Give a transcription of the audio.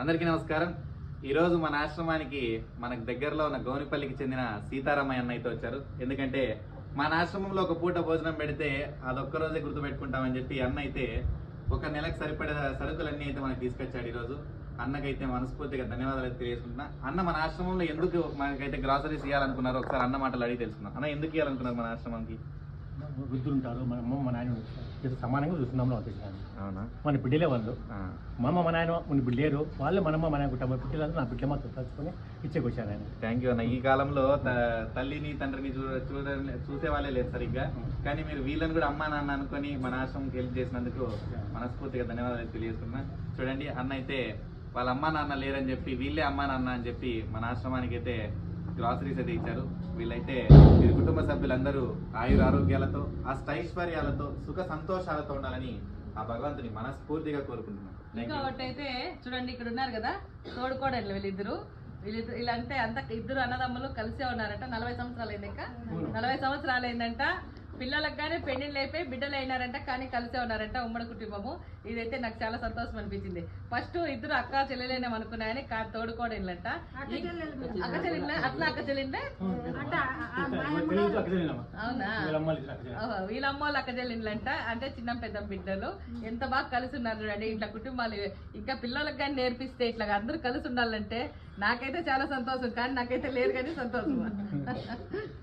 అందరికీ నమస్కారం. ఈరోజు మన ఆశ్రమానికి మనకు దగ్గరలో ఉన్న గౌనిపల్లికి చెందిన సీతారామయ్యన్న అయితే వచ్చారు. ఎందుకంటే మన ఆశ్రమంలో ఒక పూట భోజనం పెడితే అదొక్క రోజే గుర్తుపెట్టుకుంటామని చెప్పి అన్న అయితే ఒక నెలకు సరిపడే సరుకులన్నీ అయితే మనకు తీసుకొచ్చాడు ఈరోజు. అన్నకైతే మనస్ఫూర్తిగా ధన్యవాదాలు అయితే తెలియజేసుకుంటున్నా. అన్న మన ఆశ్రమంలో ఎందుకు మనకైతే గ్రాసరీస్ ఇవ్వాలనుకున్నారో ఒకసారి అన్న మాటలు అడిగి తెలుసుకున్నాం అన్న ఎందుకు ఇవ్వాలనుకున్నారు మన ఆశ్రమానికి వృద్ధులు ఉంటారు మన అమ్మ మా నాయన సమానంగా చూస్తున్నాం అవునా? మన బిడ్డలే వాళ్ళు. మా అమ్మ మా నాయన మన బిడ్డలేరు. వాళ్ళు మనమ్మ మన కుటుంబ బిడ్డలు నా బిడ్డ మాత్రం తలుచుకొని ఇచ్చేకొచ్చాను ఆయన. థ్యాంక్ యూ అన్న. ఈ కాలంలో తల్లిని తండ్రిని చూసే వాళ్ళే లేదు సరిగ్గా. కానీ మీరు వీళ్ళని కూడా అమ్మా నాన్న అనుకొని మన ఆశ్రమంకి హెల్ప్ చేసినందుకు మనస్ఫూర్తిగా ధన్యవాదాలు తెలియజేస్తున్నా చూడండి అన్న అయితే వాళ్ళ అమ్మా నాన్న లేరని చెప్పి వీళ్ళే అమ్మా నాన్న అని చెప్పి మన ఆశ్రమానికి అయితే గ్రాసరీస్ అయితే ఇచ్చారు. వీళ్ళైతే వీరి కుటుంబ సభ్యులందరూ ఆయుర ఆరోగ్యాలతో అష్టైశ్వర్యాలతో సుఖ సంతోషాలతో ఉండాలని ఆ భగవంతుని మనస్ఫూర్తిగా కోరుకుంటున్నాను. ఇంకొకటి అయితే చూడండి ఇక్కడ ఉన్నారు కదా తోడుకోడలు వీళ్ళిద్దరు. వీళ్ళిద్దరు ఇలా అంటే అంత ఇద్దరు అన్నదమ్ములు కలిసే ఉన్నారట నలభై సంవత్సరాలు అయింది ఇంకా నలభై సంవత్సరాలు అయిందంట పిల్లలకు కానీ పెళ్ళిళ్ళు అయిపోయి బిడ్డలు అయినారంట కానీ కలిసే ఉన్నారంట ఉమ్మడి కుటుంబము. ఇదైతే నాకు చాలా సంతోషం అనిపించింది. ఫస్ట్ ఇద్దరు అక్క చెల్లెలేనేమో అనుకున్నాయని కా తోడుకోడళ్ళంట అక్క చెల్లెళ్ళ అట్లా అక్క తెలియదమ్మా. అవునా? వీళ్ళ అమ్మ వాళ్ళ అక్కజల్లిండ్లంట అంటే చిన్న పెద్ద బిడ్డలు. ఎంత బాగా కలిసి ఉన్నారు చూడండి ఇట్లా కుటుంబాలు. ఇంకా పిల్లలకు కానీ నేర్పిస్తే ఇట్లా అందరూ కలిసి ఉండాలంటే నాకైతే చాలా సంతోషం కానీ నాకైతే లేరు కానీ సంతోషం.